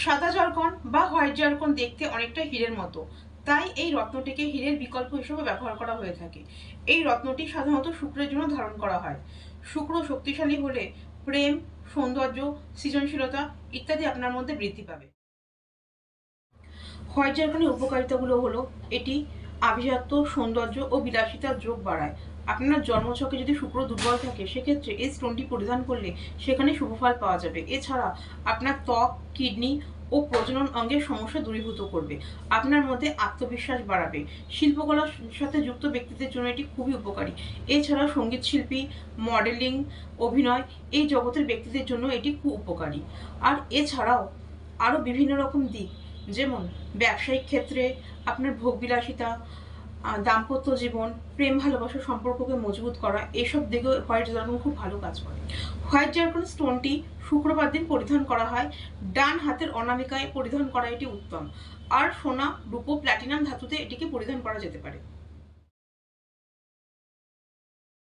সাদা জর্কন বা হোয়াইট জর্কন দেখতে অনেকটা হীরের মতো। তাই এই রত্নটিকে হীরের বিকল্প হিসেবে ব্যবহার করা হয়ে থাকে। এই রত্নটি সাধারণত শুক্রের জন্য ধারণ করা হয়। শুক্র শক্তিশালী হলে প্রেম, সৌন্দর্য, সৃজনশীলতা ইত্যাদি আপনার মধ্যে বৃদ্ধি পাবে। হোয়াইট জলকনের উপকারিতাগুলো হলো, এটি আভিজাত্য সৌন্দর্য ও বিলাসিতার যোগ বাড়ায়। আপনার জন্মছকে যদি শুক্র দুর্বল থাকে, সেক্ষেত্রে এই স্টোনটি পরিধান করলে সেখানে শুভফল পাওয়া যাবে। এছাড়া আপনার ত্বক, কিডনি ও প্রজনন অঙ্গের সমস্যা দূরীভূত করবে। আপনার মধ্যে আত্মবিশ্বাস বাড়াবে। শিল্পকলার সাথে যুক্ত ব্যক্তিদের জন্য এটি খুবই উপকারী। এছাড়া সংগীত শিল্পী, মডেলিং, অভিনয়, এই জগতের ব্যক্তিদের জন্য এটি খুব উপকারী। আর এছাড়াও আরও বিভিন্ন রকম দিক যেমন ব্যবসায়িক ক্ষেত্রে আপনার ভোগবিলাসিতা বিলাসিতা দাম্পত্য জীবন, প্রেম, ভালোবাসা সম্পর্ককে মজবুত করা, এসব দিকে হোয়াইট জার্কন খুব ভালো কাজ করে। হোয়াইট জার্কন স্টোনটি শুক্রবার দিন পরিধান করা হয়, ডান হাতের অনামিকায় পরিধান করা এটি উত্তম। আর সোনা, রূপো প্ল্যাটিনাম ধাতুতে এটিকে পরিধান করা যেতে পারে।